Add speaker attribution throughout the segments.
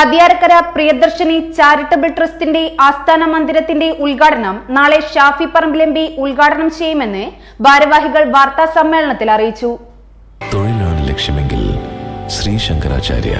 Speaker 1: Pathiyarakkara Priyadarshini charitable ട്രസ്റ്റിന്റെ ആസ്ഥാന മന്ദിരത്തിന്റെ ഉദ്ഘാടനം നാളെ ഷാഫി പറമ്പിലെമ്പി ഉദ്ഘാടനം ചെയ്യുമെന്ന് ഭാരവാഹികൾ വാർത്താ സമ്മേളനത്തിൽ അറിയിച്ചു.
Speaker 2: തൊഴിലാണ് ലക്ഷ്യമെങ്കിൽ ശ്രീ ശങ്കരാചാര്യ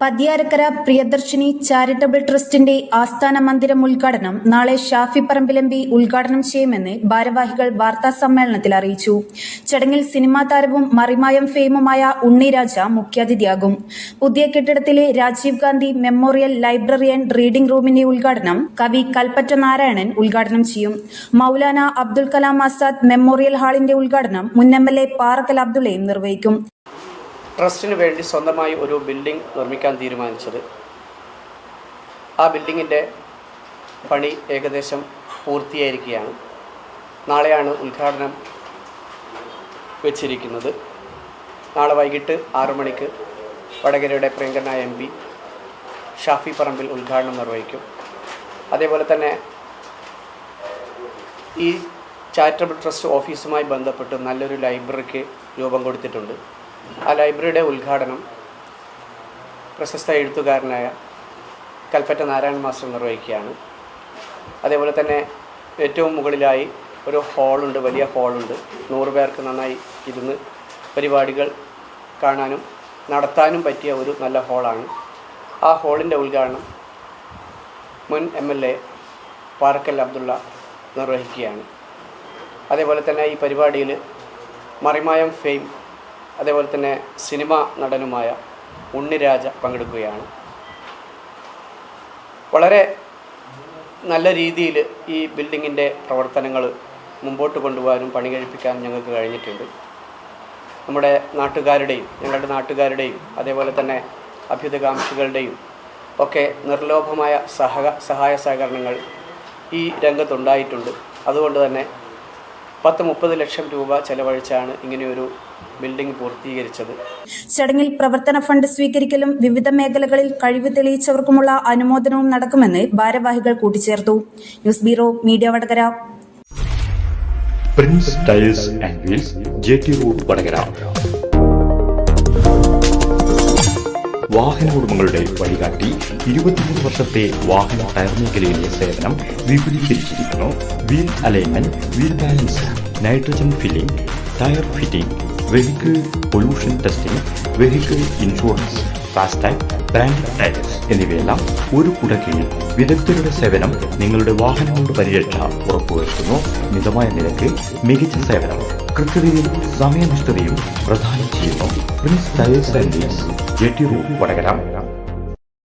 Speaker 1: പതിയാരക്കര പ്രിയദർശിനി ചാരിറ്റബിൾ ട്രസ്റ്റിന്റെ ആസ്ഥാന മന്ദിരം ഉദ്ഘാടനം നാളെ ഷാഫി പറമ്പിലമ്പി ഉദ്ഘാടനം ചെയ്യുമെന്ന് ഭാരവാഹികൾ വാർത്താ സമ്മേളനത്തിൽ അറിയിച്ചു. ചടങ്ങിൽ സിനിമാ താരവും മറിമായം ഫെയിമുമായ ഉണ്ണിരാജ മുഖ്യാതിഥിയാകും. പുതിയ കെട്ടിടത്തിലെ Rajiv Gandhi memorial library and reading റൂമിന്റെ ഉദ്ഘാടനം കവി കൽപ്പറ്റ നാരായണൻ ഉദ്ഘാടനം ചെയ്യും. മൌലാന അബ്ദുൽ കലാം ആസാദ് മെമ്മോറിയൽ ഹാളിന്റെ ഉദ്ഘാടനം മുൻ എം എൽ എ പാറക്കൽ അബ്ദുള്ളയും നിർവഹിക്കും.
Speaker 3: ട്രസ്റ്റിന് വേണ്ടി സ്വന്തമായി ഒരു ബിൽഡിംഗ് നിർമ്മിക്കാൻ തീരുമാനിച്ചത്. ആ ബിൽഡിങ്ങിന്റെ പണി ഏകദേശം പൂർത്തിയായിരിക്കുകയാണ്. നാളെയാണ് ഉദ്ഘാടനം വെച്ചിരിക്കുന്നത്. നാളെ വൈകിട്ട് ആറു മണിക്ക് വടകരയുടെ പ്രിയങ്കരനായ എം പി ഷാഫി പറമ്പിൽ ഉദ്ഘാടനം നിർവഹിക്കും. അതേപോലെ തന്നെ ഈ ചാരിറ്റബിൾ ട്രസ്റ്റ് ഓഫീസുമായി ബന്ധപ്പെട്ട് നല്ലൊരു ലൈബ്രറിക്ക് രൂപം കൊടുത്തിട്ടുണ്ട്. ആ ലൈബ്രറിയുടെ ഉദ്ഘാടനം പ്രശസ്ത എഴുത്തുകാരനായ കൽപ്പറ്റ നാരായണ മാസ്റ്റർ നിർവഹിക്കുകയാണ്. അതേപോലെ തന്നെ ഏറ്റവും മുകളിലായി ഒരു ഹാളുണ്ട് വലിയ ഹാളുണ്ട്. നൂറ് പേർക്ക് നന്നായി ഇരുന്ന് പരിപാടികൾ കാണാനും നടത്താനും പറ്റിയ ഒരു നല്ല ഹാളാണ്. ആ ഹാളിന്റെ ഉദ്ഘാടനം മുൻ M L A Parakkal Abdulla നിർവഹിക്കുകയാണ്. അതേപോലെ തന്നെ ഈ പരിപാടിയിൽ മറിമായം ഫെയിം അതേപോലെ തന്നെ സിനിമ നടനുമായ ഉണ്ണിരാജ പങ്കെടുക്കുകയാണ്. വളരെ നല്ല രീതിയിൽ ഈ ബിൽഡിങ്ങിന്റെ പ്രവർത്തനങ്ങൾ മുമ്പോട്ട് കൊണ്ടുപോകാനും പണി കഴിപ്പിക്കാനും ഞങ്ങൾക്ക് കഴിഞ്ഞിട്ടുണ്ട്. നമ്മുടെ നാട്ടുകാരുടെയും ഞങ്ങളുടെ നാട്ടുകാരുടെയും അതേപോലെ തന്നെ അഭ്യുതകാംക്ഷികളുടെയും ഒക്കെ നിർലോഭമായ സഹ സഹായ സഹകരണങ്ങൾ ഈ രംഗത്തുണ്ടായിട്ടുണ്ട്. അതുകൊണ്ട് തന്നെ പത്ത് മുപ്പത് ലക്ഷം രൂപ ചെലവഴിച്ചാണ് ഇങ്ങനെയൊരു ബിൽഡിംഗ് പൂർത്തീകരിച്ചത്.
Speaker 1: ചടങ്ങിൽ പ്രവർത്തന ഫണ്ട് സ്വീകരിക്കലും വിവിധ മേഖലകളിൽ കഴിവ് തെളിയിച്ചവർക്കുമുള്ള അനുമോദനവും നടക്കുമെന്ന് ഭാരവാഹികൾ കൂട്ടിച്ചേർത്തു. News bureau media Vatakara.
Speaker 4: Prince tiles and wheels J T road Vatakara. വാഹന ഉടമകളുടെ വഴികാട്ടി ഇരുപത്തിമൂന്ന് വർഷത്തെ വാഹന ടയർ മേഖലയിലെ സേവനം വിപുലീകരിച്ചിരിക്കുന്നു. Wheel alignment wheel balance nitrogen filling tyre fitting vehicle pollution testing vehicle insurance FASTag brand tyres എന്നിവയെല്ലാം ഒരു കുടക്കീഴിൽ വിദഗ്ധരുടെ സേവനം നിങ്ങളുടെ വാഹനങ്ങളുടെ പരിരക്ഷ ഉറപ്പുവരുത്തുന്നു. മിതമായ നിരക്ക് മികച്ച സേവനം കൃത്യതയും സമയനിഷ്ഠതയും പ്രധാനം ചെയ്യുന്നു. Prince tiles and road Vatakara.